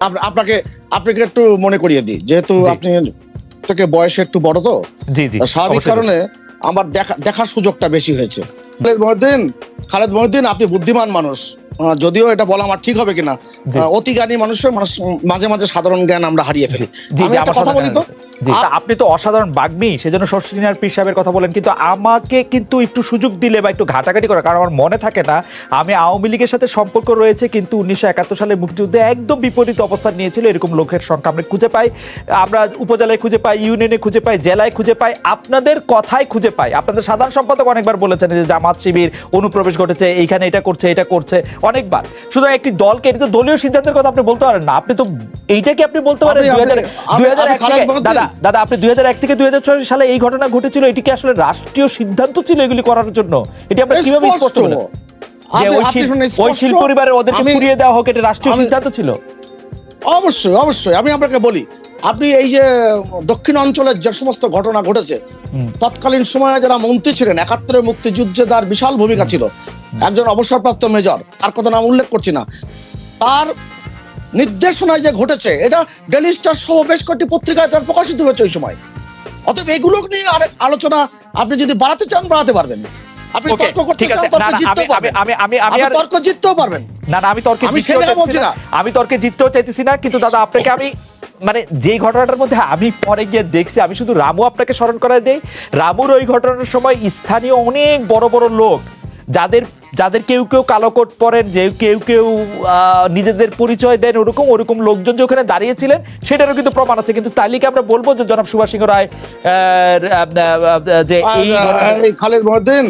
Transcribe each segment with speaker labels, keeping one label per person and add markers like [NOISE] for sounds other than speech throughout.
Speaker 1: Up- আপনাকে আপনাকে একটু মনে করিয়ে দিই। যেহেতু আপনি থেকে বয়সে একটু বড় তো স্বাভাবিক কারণে আমার দেখা দেখার সুযোগটা বেশি হয়েছে। খালেদ মহিউদ্দিন খালেদ মহিউদ্দিন আপনি বুদ্ধিমান মানুষ। যদিও এটা বলা আমার ঠিক হবে কিনা। অতি জ্ঞানী মানুষের মানুষ মাঝে মাঝে সাধারণ জ্ঞান আমরা হারিয়ে ফেলি। আমি একটা কথা বলি তো?
Speaker 2: আপনি তো অসাধারণ বাগ্মী সেজন্য শর্ষিনার পীর সাহেবের কথা বলেন কিন্তু আমাকে কিন্তু একটু সুযোগ দিলে বা একটু ঘাটাঘাটি করা কারণ আমার মনে থাকে না আমি আওয়ামী লীগের সাথে সম্পর্ক রয়েছে কিন্তু উনিশশো একাত্তর সালে মুক্তিযুদ্ধে একদম বিপরীত অবস্থান নিয়েছিল এরকম লোকের সংখ্যা আমরা খুঁজে পাই। আমরা উপজেলায় খুঁজে পাই ইউনিয়নে খুঁজে পাই জেলায় খুঁজে পাই আপনাদের কথাই খুঁজে পাই। আপনাদের সাধারণ সম্পাদক অনেকবার বলেছেন যে জামাত শিবির অনুপ্রবেশ ঘটেছে এইখানে এটা করছে এটা করছে। অনেকবার। সুতরাং একটি দলকে এটা তো দলীয় সিদ্ধান্তের কথা আপনি বলতে পারেন না। আপনি তো এইটাকে আপনি বলতে পারেন? দুই হাজার দাদা দাদা আপনি দুই হাজার এক থেকে দুই হাজার ছয় সালে এই ঘটনা ঘটেছিল এটি কি আসলে রাষ্ট্রীয় সিদ্ধান্ত ছিল এগুলি করার জন্য? এটি আমরা কীভাবে
Speaker 1: স্পষ্ট।
Speaker 2: বলেন? ওই
Speaker 1: শিল্প
Speaker 2: শিল- পরিবারের ওদেরকে পুড়িয়ে দেওয়া হোক এটা রাষ্ট্রীয় সিদ্ধান্ত ছিল?
Speaker 1: অবশ্যই অবশ্যই। আমি আপনাকে বলি আপনি এই যে দক্ষিণ অঞ্চলের যে সমস্ত ঘটনা ঘটেছে তৎকালীন সময়ে যারা মন্ত্রী ছিলেন একাত্তরের মুক্তিযুদ্ধে তার বিশাল ভূমিকা ছিল একজন অবসরপ্রাপ্ত মেজর তার কথা নাম উল্লেখ করছি না তার নির্দেশনায় যে ঘটেছে এটা ডেলি স্টার সহ বেশ কয়েকটি পত্রিকায় তার প্রকাশিত হয়েছে ওই সময়। অতএব এগুলো নিয়ে আরেক আলোচনা আপনি যদি বাড়াতে চান বাড়াতে পারবেন। আপনি তর্ক করতে চান তর্ক জিততেও পারবেন। আপনি তর্ক জিততেও পারবেন।
Speaker 2: না না আমি তর্কে
Speaker 1: আমি
Speaker 2: তর্কে জিততেও চাইতেছি না কিন্তু দাদা আপনাকে আমি মানে যেই ঘটনাটার মধ্যে আমি পরে গিয়ে দেখছি আমি শুধু রামু আপনাকে স্মরণ করায় দেই। রামুর ওই ঘটনার সময় স্থানীয় অনেক বড় বড় লোক যাদের যাদের কেউ কেউ কালো কোট পরেন যে কেউ কেউ নিজেদের পরিচয় দেন ওরকম ওরকম লোকজন যে ওখানে দাঁড়িয়েছিলেন সেটারও কিন্তু প্রমাণ আছে। কিন্তু তালিকা আমরা বলব যে জনাব সুভাষ সিংহ রায় যে এই
Speaker 1: খালেদ মহিউদ্দিন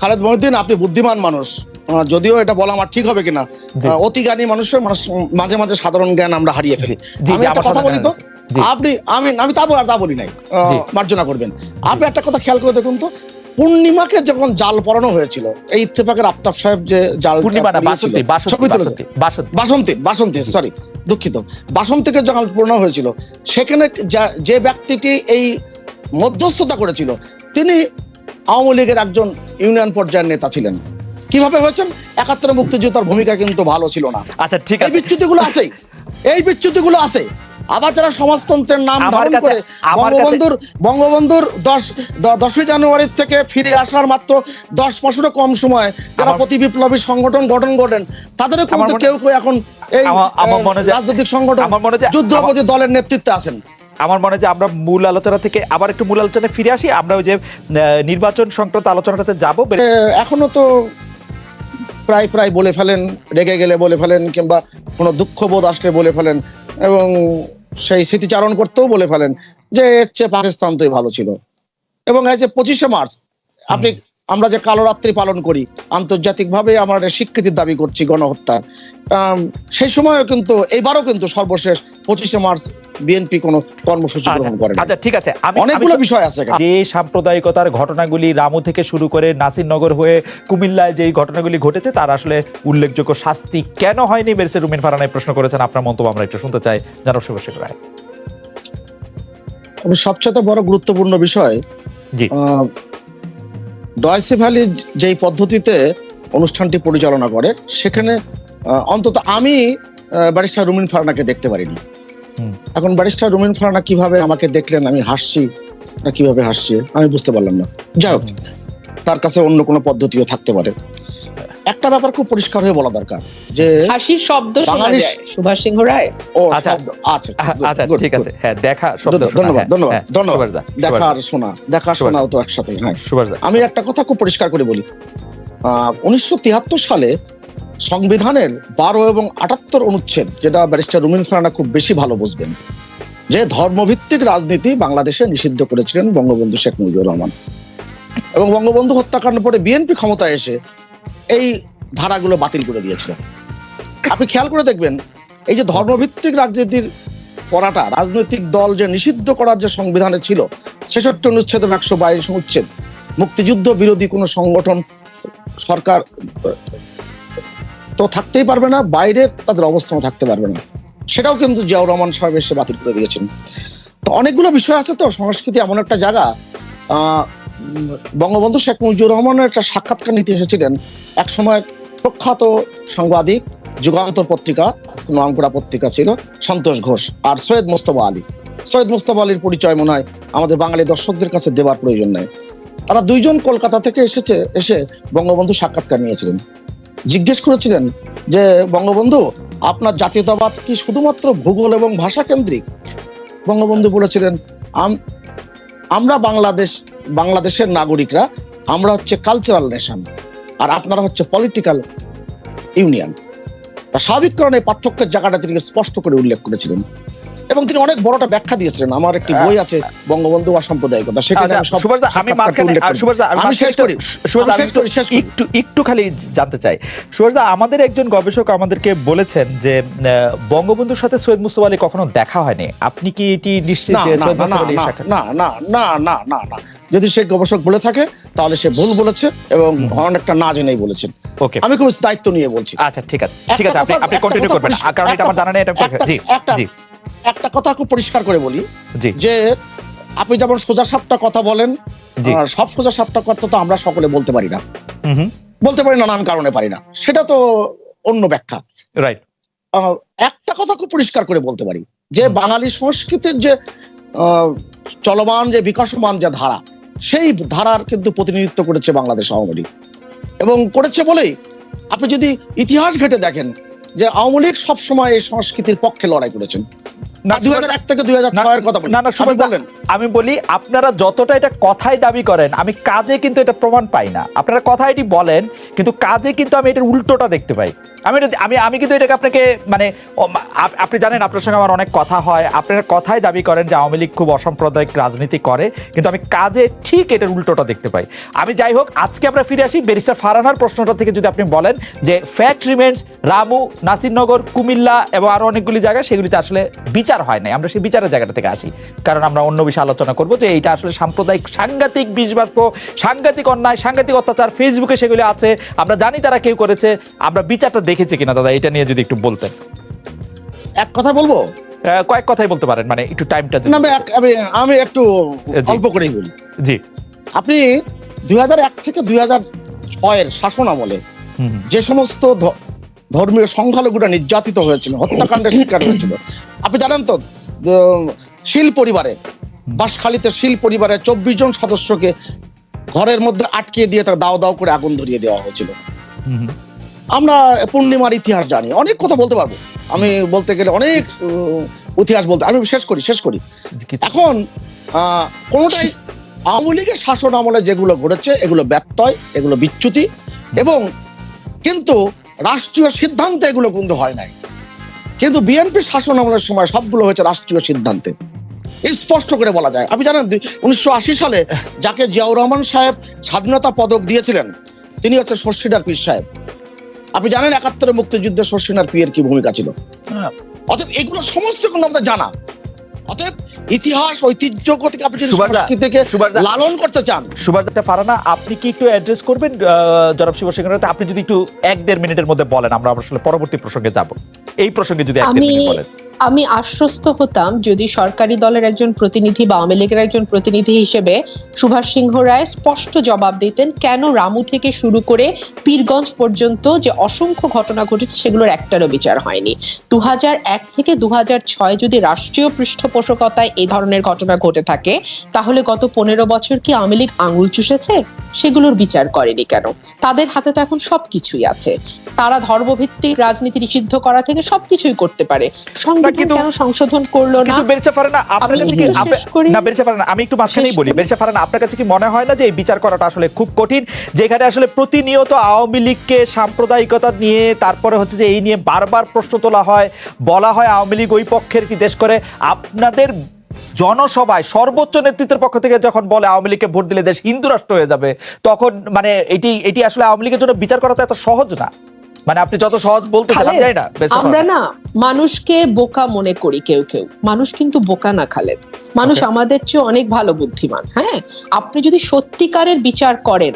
Speaker 1: খালেদ মহিউদ্দিন আপনি বুদ্ধিমান মানুষ। যদিও এটা বলা আমার ঠিক হবে কিনা। অতি জ্ঞানী মানুষের মানুষ মাঝে মাঝে সাধারণ জ্ঞান আমরা হারিয়ে ফেলি। আমি একটা কথা বলি তো? আপনি আমি আমি তা বল- তা বলি নাই। মার্জনা করবেন। আপনি একটা কথা খেয়াল করে দেখুন তো পূর্ণিমাকে যখন জাল পড়ানো হয়েছিল এই ইত্তেফাকের আফতাব সাহেব যে জাল
Speaker 2: বাসন্তী বাসন্তী
Speaker 1: ছবি তুলেছে।
Speaker 2: বাসন্তী বাসন্তী।
Speaker 1: বাসন্তী বাসন্তী সরি দুঃখিত। বাসন্তীকে যখন পূর্ণ হয়েছিল সেখানে যে ব্যক্তিটি এই মধ্যস্থতা করেছিল তিনি আওয়ামী লীগের একজন ইউনিয়ন পর্যায়ের নেতা ছিলেন। কীভাবে হয়েছেন? একাত্তরে মুক্তিযোদ্ধার ভূমিকা কিন্তু ভালো ছিল না।
Speaker 2: আচ্ছা ঠিক
Speaker 1: এই
Speaker 2: আছে।
Speaker 1: বিচ্যুতিগুলো আছে। এই বিচ্যুতিগুলো আছে। আবার যারা সমাজতন্ত্রের নাম ধারণ করে বঙ্গবন্ধুর বঙ্গবন্ধুর দশ দশই জানুয়ারি থেকে ফিরে আসার মাত্র দশ মাসেরও কম সময় যারা প্রতি বিপ্লবী সংগঠন গঠন করেন তাদেরও কিন্তু কেউ কেউ এখন এই রাজনৈতিক সংগঠন যুদ্ধপতি দলের নেতৃত্বে আছেন।
Speaker 2: আমার মনে হয় যে আমরা মূল আলোচনা থেকে আবার একটু মূল আলোচনায় ফিরে আসি। আমরা ওই যে নির্বাচন সংক্রান্ত আলোচনাটাতে যাব।
Speaker 1: এখনও তো প্রায় প্রায় বলে ফেলেন রেগে গেলে বলে ফেলেন কিংবা কোনো দুঃখবোধ আসলে বলে ফেলেন এবং সেই স্মৃতিচারণ করতেও বলে ফেলেন যে এর চেয়ে পাকিস্তান তোই ভালো ছিল। এবং এই যে পঁচিশে মার্চ আপনি আমরা যে কালো রাত্রি পালন করি আন্তর্জাতিকভাবে আমরা স্বীকৃতির দাবি করছি গণহত্যার সেই সময়ও কিন্তু এইবারও কিন্তু সর্বশেষ পঁচিশে মার্চ বিএনপি কোনো কর্মসূচি গ্রহণ করে
Speaker 2: আচ্ছা ঠিক আছে।
Speaker 1: অনেকগুলো বিষয় আছে
Speaker 2: যে সাম্প্রদায়িকতার ঘটনাগুলি রামু থেকে শুরু করে নাসিরনগর হয়ে কুমিল্লায় যে ঘটনাগুলি ঘটেছে তার আসলে উল্লেখযোগ্য শাস্তি কেন হয়নি? বেরসে রুমিন ফারানায় প্রশ্ন করেছেন। আপনার মন্তব্য আমরা একটু শুনতে চাই। জানাব শুভশেখ রায়।
Speaker 1: সবচেয়ে বড় গুরুত্বপূর্ণ বিষয়
Speaker 2: জি।
Speaker 1: ডয়সে ভ্যালি যেই পদ্ধতিতে অনুষ্ঠানটি পরিচালনা করে সেখানে অন্তত আমি ব্যারিস্টার রুমিন ফারানাকে দেখতে পারিনি। এখন ব্যারিস্টার রুমিন ফারানা কীভাবে আমাকে দেখলেন আমি হাসছি? না কীভাবে হাসছে? আমি বুঝতে পারলাম না। যাই হোক তার কাছে অন্য কোনো পদ্ধতিও থাকতে পারে। একটা ব্যাপার খুব পরিষ্কার হয়ে বলা দরকার যে
Speaker 3: হাসির শব্দ শোনা
Speaker 1: বাঙালি-
Speaker 3: যায়। সুভাষ সিংহ রায়?
Speaker 1: ও
Speaker 2: আচ্ছা।
Speaker 1: শব্দ আচ্ছা
Speaker 2: আচ্ছা ঠিক আছে। হ্যাঁ দেখা শব্দ
Speaker 1: ধন্যবাদ, ধন্যবাদ
Speaker 2: হ্যাঁ,
Speaker 1: ধন্যবাদ
Speaker 2: হ্যাঁ,
Speaker 1: দেখা আর শোনা দেখা শোনাও তো একসাথে হ্যাঁ।
Speaker 2: সুভাষ
Speaker 1: আমি একটা কথা খুব পরিষ্কার করে বলি। উনিশশো তিয়াত্তর সালে সংবিধানের বারো এবং আটাত্তর অনুচ্ছেদ যেটা ব্যারিস্টার রুমিন ফারানা খুব বেশি ভালো বুঝবেন যে ধর্মভিত্তিক রাজনীতি বাংলাদেশে নিষিদ্ধ করেছিলেন বঙ্গবন্ধু শেখ মুজিবুর রহমান। এবং বঙ্গবন্ধু হত্যাকাণ্ড পরে বিএনপি ক্ষমতায় এসে এই ধারাগুলো বাতিল করে দিয়েছিল। আপনি খেয়াল করে দেখবেন, এই যে ধর্মভিত্তিক রাজনীতির করাটা রাজনৈতিক দল যে নিষিদ্ধ করার যে সংবিধানে ছিল, ছেষট্টি অনুচ্ছেদ একশো বাইশ অনুচ্ছেদ, মুক্তিযুদ্ধ বিরোধী কোনো সংগঠন, সরকার, তো থাকতেই পারবে না বাইরে তাদের অবস্থানও থাকতে পারবে না। সেটাও কিন্তু জিয়াউর রহমান সাহেব এসে বাতিল করে দিয়েছেন। তো অনেকগুলো বিষয় আছে তো, সংস্কৃতি এমন একটা জায়গা বঙ্গবন্ধু শেখ মুজিবুর রহমানের একটা সাক্ষাৎকার নিতে এসেছিলেন এক সময় প্রখ্যাত সাংবাদিক, যুগান্তর পত্রিকা নামকরা পত্রিকা ছিল, সন্তোষ ঘোষ আর সৈয়দ মোস্তফা আলী। সৈয়দ মোস্তফা আলীর পরিচয় মনে হয় আমাদের বাঙালি দর্শকদের কাছে দেওয়ার প্রয়োজন নেই। তারা দুইজন কলকাতা থেকে এসেছে, এসে বঙ্গবন্ধু সাক্ষাৎকার নিয়েছিলেন। জিজ্ঞেস করেছিলেন যে, বঙ্গবন্ধু, আপনার জাতীয়তাবাদ কি শুধুমাত্র ভূগোল এবং ভাষা কেন্দ্রিক? বঙ্গবন্ধু বলেছিলেন, "আম- আমরা বাংলাদেশ, বাংলাদেশের নাগরিকরা, আমরা হচ্ছে কালচারাল নেশন আর আপনারা হচ্ছে পলিটিক্যাল ইউনিয়ন স্বাভাবিক কারণে পার্থক্যের জায়গাটা তিনি স্পষ্ট করে উল্লেখ করেছিলেন। এবং তিনি অনেক বড়টা ব্যাখ্যা দিয়েছিলেন। আমার একটি বই আছে বঙ্গবন্ধু বা সাম্প্রদায়িকতা সেখানে আমি সব
Speaker 2: আচ্ছা, আমি মাঝখানে আমি
Speaker 1: শেষ করি।
Speaker 2: একটু- একটু একটু খালি জানতে চাই। সুভাষদা আমাদের একজন গবেষক আমাদেরকে বলেছেন যে বঙ্গবন্ধুর সাথে সৈয়দ মুস্তফা আলী কখনো দেখা হয়নি। আপনি কি এটি নিশ্চিত যে সৈয়দ মুস্তফা আলী
Speaker 1: না, না না না না না যদি সে গবেষক বলে থাকে তাহলে সে ভুল বলেছে এবং অনেকটা না জেনেই বলেছেন।
Speaker 2: ওকে।
Speaker 1: আমি খুব দায়িত্ব নিয়ে বলছি।
Speaker 2: আচ্ছা ঠিক আছে। ঠিক আছে আপনি আপনি কন্টিনিউ করবেন। কারণ এটা আমার জানা নেই এটা জি
Speaker 1: একটা-
Speaker 2: জি।
Speaker 1: একটা কথা খুব পরিষ্কার করে বলি যে আপনি যেমন সোজা সাপটা কথা বলেন। সব সোজা সাপটা কথা তো আমরা সকলে বলতে পারি না। বলতে পারি নানান কারণে পারি না। সেটা তো অন্য ব্যাখ্যা।
Speaker 2: রাইট
Speaker 1: একটা কথা খুব পরিষ্কার করে বলতে পারি যে বাঙালি সংস্কৃতির যে আহ, চলমান যে বিকাশমান যে ধারা সেই ধারার কিন্তু প্রতিনিধিত্ব করেছে বাংলাদেশ আওয়ামী লীগ। এবং করেছে বলেই আপনি যদি ইতিহাস ঘেটে দেখেন যে আওয়ামী লীগ সবসময় এই সংস্কৃতির পক্ষে লড়াই করেছেন।
Speaker 2: আমি বলি আপনারা যতটা এটা কথায় দাবি করেন আমি কাজে কিন্তু এটা প্রমাণ পাই না। আপনারা কথা এটি বলেন কিন্তু কাজে কিন্তু আমি এটার উল্টোটা দেখতে পাই। আমি আমি আমি কিন্তু এটাকে আপনাকে মানে আপনি জানেন আপনার সঙ্গে আমার অনেক কথা হয়। আপনারা কথায় দাবি করেন যে আওয়ামী লীগ খুব অসাম্প্রদায়িক রাজনীতি করে কিন্তু আমি কাজে ঠিক এটার উল্টোটা দেখতে পাই। আমি যাই হোক আজকে আমরা ফিরে আসি ব্যারিস্টার ফারানার প্রশ্নটা থেকে যদি আপনি বলেন যে ফ্যাক্ট রিমেন্স রামু নাসিরনগর কুমিল্লা এবং আরও অনেকগুলি জায়গা সেগুলিতে আসলে বিচার হয় নাই। আমরা সেই বিচারের জায়গাটা থেকে আসি। কারণ আমরা অন্য বিষয়ে আলোচনা করব যে এইটা আসলে সাম্প্রদায়িক সাংঘাতিক বিষবাষ্প সাংঘাতিক অন্যায় সাংঘাতিক অত্যাচার ফেসবুকে সেগুলি আছে। আমরা জানি তারা কেউ করেছে। আমরা বিচারটা দেখেছি কিনা দাদা এটা নিয়ে যদি একটু বলতেন।
Speaker 1: এক কথা বলব?
Speaker 2: কয়েক কথাই বলতে পারেন মানে একটু টাইমটা
Speaker 1: আমি আমি একটু। অল্প করেই বলি।
Speaker 2: জি।
Speaker 1: আপনি দুই এক থেকে দুই হাজার ছয়ের শাসন আমলে। যে সমস্ত ধর্মীয় সংখ্যালঘুরা নির্যাতিত হয়েছিল হত্যাকাণ্ডের শিকার হয়েছিল। আপনি জানেন তো শিল পরিবারে বাসখালীতে শিল পরিবারের চব্বিশ জন সদস্যকে ঘরের মধ্যে আটকে দিয়ে তাকে দাও দাও করে আগুন ধরিয়ে দেওয়া হয়েছিল। আমরা পূর্ণিমার ইতিহাস জানি অনেক কথা বলতে পারব। আমি বলতে গেলে অনেক ইতিহাস বলতে আমি শেষ করি শেষ করি। এখন আহ, কোনোটাই আওয়ামী লীগের শাসন আমলে যেগুলো ঘটেছে এগুলো ব্যত্যয় এগুলো বিচ্যুতি এবং কিন্তু রাষ্ট্রীয় সিদ্ধান্তে এগুলো কিন্তু হয় নাই। কিন্তু বিএনপি শাসন আমলের সময় সবগুলো হয়েছে রাষ্ট্রীয় সিদ্ধান্তে। স্পষ্ট করে বলা যায়। আপনি জানেন উনিশশো আশি সালে যাকে জিয়াউর রহমান সাহেব স্বাধীনতা পদক দিয়েছিলেন তিনি হচ্ছে শর্ষিদার পীর সাহেব। আপনি জানেন একাত্তরে মুক্তিযুদ্ধে শর্ষিনার পীরের কি ভূমিকা ছিল? অর্থাৎ এগুলো সমস্ত কিন্তু আমাদের জানা। ইতিহাস ঐতিহ্য থেকে আপনি যদি
Speaker 2: থেকে
Speaker 1: সংস্কৃতিকে লালন করতে চান।
Speaker 2: সুভাষ দত্ত ফারানা আপনি কি একটু অ্যাড্রেস করবেন আহ, জনাব শিবসেনার আপনি যদি একটু এক দেড় মিনিটের মধ্যে বলেন আমরা আসলে পরবর্তী প্রসঙ্গে যাব। এই প্রসঙ্গে যদি এক দেড় মিনিট বলেন।
Speaker 3: আমি আশ্বস্ত হতাম যদি সরকারি দলের একজন প্রতিনিধি বা আওয়ামী লীগের একজন প্রতিনিধি হিসেবে সুভাষ সিংহ রায় স্পষ্ট জবাব দিতেন, কেন রামু থেকে শুরু করে পীরগঞ্জ পর্যন্ত যে অসংখ্য ঘটনা ঘটেছে সেগুলোর একটারও বিচার হয়নি। দু থেকে দু যদি রাষ্ট্রীয় পৃষ্ঠপোষকতায় এই ধরনের ঘটনা ঘটে থাকে, তাহলে গত পনেরো বছর কি আওয়ামী লীগ আঙুল চুষেছে? সেগুলোর বিচার করেনি কেন? তাদের হাতে তো এখন সবকিছুই আছে। তারা ধর্মভিত্তিক রাজনীতি নিষিদ্ধ করা থেকে সবকিছুই করতে পারে।
Speaker 2: কিন্তু-
Speaker 3: সংশোধন করল না?
Speaker 2: কিন্তু বেরচা ফারানা আপনার কাছে কি না বেরচা ফারানা আমি একটু মাঝখানেই বলি। বেরচা ফারানা আপনার কাছে কি মনে হয় না যে এই বিচার করাটা আসলে খুব কঠিন? যেখানে আসলে প্রতিনিয়ত আওয়ামী লীগকে সাম্প্রদায়িকতা নিয়ে তারপরে হচ্ছে যে এই নিয়ে বারবার প্রশ্ন তোলা হয় বলা হয় আওয়ামী লীগ ওই পক্ষের কি দেশ করে? আপনাদের জনসভায় সর্বোচ্চ নেতৃত্বের পক্ষ থেকে যখন বলে আওয়ামী লীগকে ভোট দিলে দেশ হিন্দু রাষ্ট্র হয়ে যাবে তখন মানে এটি এটি আসলে আওয়ামী লীগের জন্য বিচার করা তো এত সহজ না। মানে আপনি যত সহজ বলতে আমি জানি না
Speaker 3: আমরা না মানুষকে বোকা মনে করি কেউ কেউ। মানুষ কিন্তু বোকা না খালেদ মানুষ আমাদের চেয়ে অনেক ভালো বুদ্ধিমান হ্যাঁ? আপনি যদি সত্যিকারের বিচার করেন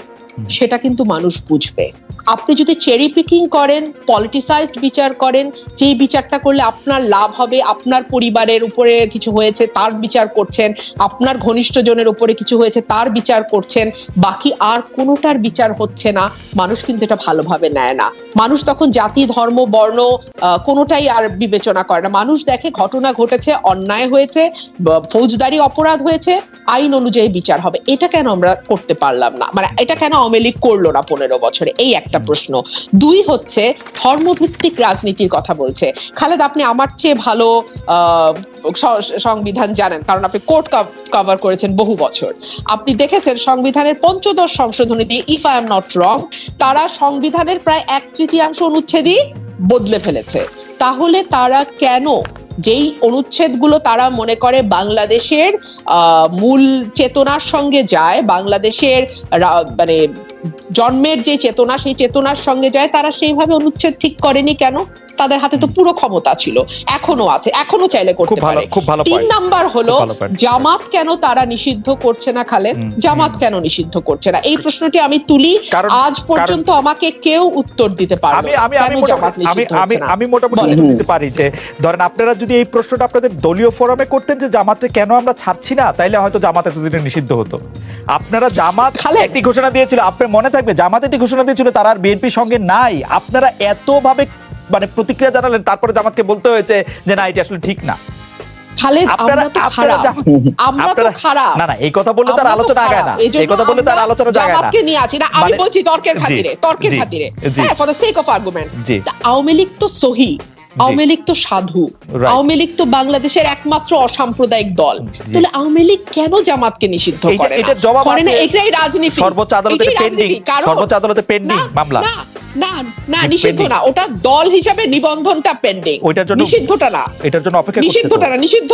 Speaker 3: সেটা কিন্তু মানুষ বুঝবে। আপনি যদি চেরি পিকিং করেন পলিটিসাইজড বিচার করেন, যেই বিচারটা করলে আপনার লাভ হবে, আপনার পরিবারের উপরে কিছু হয়েছে, তার বিচার করছেন, আপনার ঘনিষ্ঠজনের উপরে কিছু হয়েছে, তার বিচার করছেন, বাকি আর কোনোটার বিচার হচ্ছে না, মানুষ কিন্তু এটা ভালোভাবে নেয় না। মানুষ তখন জাতি, ধর্ম, বর্ণ কোনোটাই আর বিবেচনা করে না। মানুষ দেখে ঘটনা ঘটেছে, অন্যায় হয়েছে ফৌজদারি অপরাধ হয়েছে, আইন অনুযায়ী বিচার হবে। এটা কেন আমরা করতে পারলাম না? মানে এটা কেন আওয়ামী করল না পনেরো বছরে? এই একটা প্রশ্ন। দুই হচ্ছে, ধর্মভিত্তিক রাজনীতির কথা বলছে। খালেদ, আপনি আমার চেয়ে ভালো সংবিধান জানেন, কারণ আপনি কোর্ট কভার করেছেন বহু বছর। আপনি দেখেছেন সংবিধানের পঞ্চদশ সংশোধনী দিয়ে if I am not wrong তারা সংবিধানের প্রায় এক তৃতীয়াংশ অনুচ্ছেদই বদলে ফেলেছে। তাহলে তারা কেন যেই অনুচ্ছেদগুলো তারা মনে করে বাংলাদেশের মূল চেতনার সঙ্গে যায় বাংলাদেশের মানে জন্মের যে চেতনা সেই চেতনার সঙ্গে যায় তারা সেইভাবে অনুচ্ছেদ ঠিক করেনি কেন? তাদের হাতে তো পুরো ক্ষমতা ছিল এখনও আছে এখনও চাইলে করতে পারে। তিন নাম্বার হলো। জামাত কেন তারা নিষিদ্ধ করছে না খালেদ? জামাত কেন নিষিদ্ধ করছে না? এই প্রশ্নটি আমি তুলি আজ পর্যন্ত আমাকে কেউ উত্তর দিতে পারল
Speaker 2: আমি আমি আমি মোটামুটি আমি আমি আমি মোটামুটি দিতে পারি যে ধরেন আপনারা যদি এই প্রশ্নটা আপনাদের দলীয় ফোরামে করতেন যে জামাতে কেন আমরা ছাড়ছি না তাইলে হয়তো জামাত এতদিনে নিষিদ্ধ হতো। আপনারা জামাত। একটি ঘোষণা দিয়েছিল আপনার মনে থাকবে জামাত একটি ঘোষণা দিয়েছিল তারা আর বিএনপির সঙ্গে নাই। আপনারা এতভাবে মানে প্রতিক্রিয়া জানালেন তারপরে জামাতকে বলতে হয়েছে যে না এটা আসলে ঠিক না।
Speaker 3: আওয়ামী লীগ তো সহি। আওয়ামী লীগ তো সাধু। আওয়ামী লীগ তো বাংলাদেশের একমাত্র অসাম্প্রদায়িক দল। তাহলে আওয়ামী লীগ কেন জামাতকে নিষিদ্ধ করে না?
Speaker 2: এটার জবাব আছে।
Speaker 3: এটাই রাজনীতি।
Speaker 2: সর্বোচ্চ আদালতে পেন্ডিং সর্বোচ্চ আদালতে পেন্ডিং মামলা।
Speaker 3: না না নিষিদ্ধ না। ওটা দল হিসাবে নিবন্ধনটা পেন্ডিং
Speaker 2: ওইটার জন্য-
Speaker 3: নিষিদ্ধটা না।
Speaker 2: এটার জন্য অপেক্ষা
Speaker 3: নিষিদ্ধটা না। নিষিদ্ধ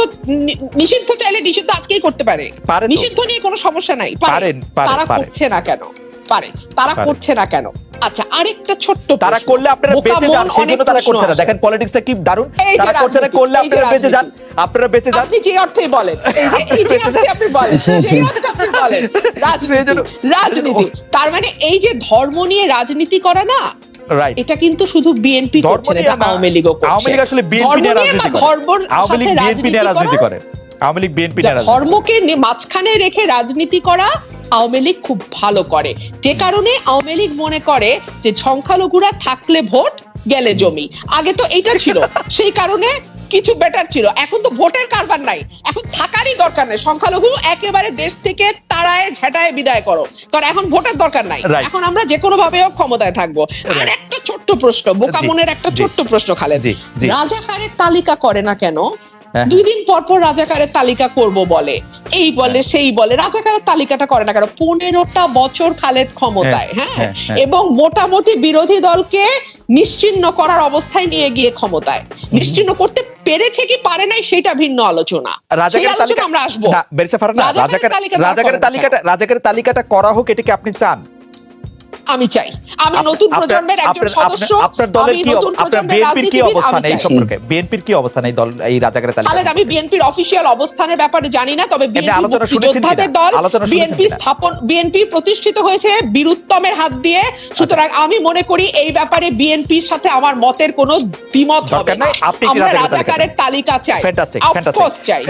Speaker 3: নিষিদ্ধ চাইলে নিষিদ্ধ আজকেই করতে পারে।
Speaker 2: পারে
Speaker 3: নিষিদ্ধ নিয়ে কোনো সমস্যা নাই।
Speaker 2: পারেন,
Speaker 3: তারা করছে না কেন? পারে। তারা করছে না কেন? আচ্ছা আরেকটা ছোট্ট
Speaker 2: তারা করলে আপনারা বেঁচে যান সেই জন্য তারা করছে না। দেখেন পলিটিক্সটা কি দারুণ। তারা করছে না
Speaker 3: রাজনীতি,
Speaker 2: করলে আপনারা বেঁচে যান। আপনারা বেঁচে যান।
Speaker 3: আপনি যে অর্থেই বলেন এই যে এই যে অর্থে আপনি বলেন যে অর্থে আপনি বলেন রাজনীতি রাজনীতি। তার মানে এই যে ধর্ম নিয়ে রাজনীতি করা না এটা কিন্তু শুধু বিএনপি করছে না আওয়ামী লীগও করছে।
Speaker 2: আওয়ামী লীগ আসলে বিএনপি নিয়ে রাজনীতি করে। আওয়ামী লীগ বিএনপি নিয়ে রাজনীতি
Speaker 3: করে।
Speaker 2: আওয়ামী লীগ বিএনপি।
Speaker 3: ধর্মকে মাঝখানে রেখে রাজনীতি করা আওয়ামী লীগ খুব ভালো করে। যে কারণে আওয়ামী লীগ মনে করে যে সংখ্যালঘুরা থাকলে ভোট গেলে জমি। আগে তো এইটা ছিল। [LAUGHS] সেই কারণে কিছু বেটার ছিল। এখন তো ভোটের কারবার নাই। এখন থাকারই দরকার নেই। সংখ্যালঘু একেবারে দেশ থেকে তাড়ায় ঝেটায় বিদায় করো। কারণ এখন ভোটের দরকার নাই। এখন আমরা যে কোনো ভাবে হোক ক্ষমতায় থাকব। আর একটা ছোট্ট প্রশ্ন বোকা মনের একটা ছোট্ট প্রশ্ন খালেদ। রাজাকারের তালিকা করে না কেন। দুই দিন পর পর রাজাকারের তালিকা করব বলে। এই বলে সেই বলে। রাজাকারের তালিকাটা করে না কেন? পনেরোটা বছর খালেদ ক্ষমতায়
Speaker 2: হ্যাঁ,
Speaker 3: হ্যাঁ?
Speaker 2: হ্যাঁ, হ্যাঁ।
Speaker 3: এবং মোটামুটি বিরোধী দলকে নিশ্চিন্ন করার অবস্থায় নিয়ে গিয়ে ক্ষমতায়। নিশ্চিন্ন করতে পেরেছে কি পারে নাই সেটা ভিন্ন আলোচনা।
Speaker 2: রাজাকারের তালিকা
Speaker 3: আমরা আসব। রাজাকারের তালিকাটা
Speaker 2: রাজাকারের তালিকাটা রাজাকারের তালিকাটা করা হোক এটা কি আপনি চান?
Speaker 3: আমি চাই। আমি নতুন প্রজন্মের একজন সদস্য
Speaker 2: আপনার- দলের কি আপনার বিএনপির কি অবস্থান এই সম্পর্কে? বিএনপির কি অবস্থান এই দল এই রাজাকারের তালিকা
Speaker 3: খালেদ আমি বিএনপির অফিসিয়াল অবস্থানের ব্যাপারে জানি না তবে বিএনপি
Speaker 2: কিনা?
Speaker 3: দল বিএনপি স্থাপন বিএনপি প্রতিষ্ঠিত হয়েছে বীরুত্তমের হাত দিয়ে। সুতরাং আমি মনে করি এই ব্যাপারে বিএনপির সাথে আমার মতের কোনো দ্বিমত হবে না। আমরা রাজাকারের তালিকা চাই।
Speaker 2: ফ্যান্টাস্টিক
Speaker 3: অফকোর্স চাই।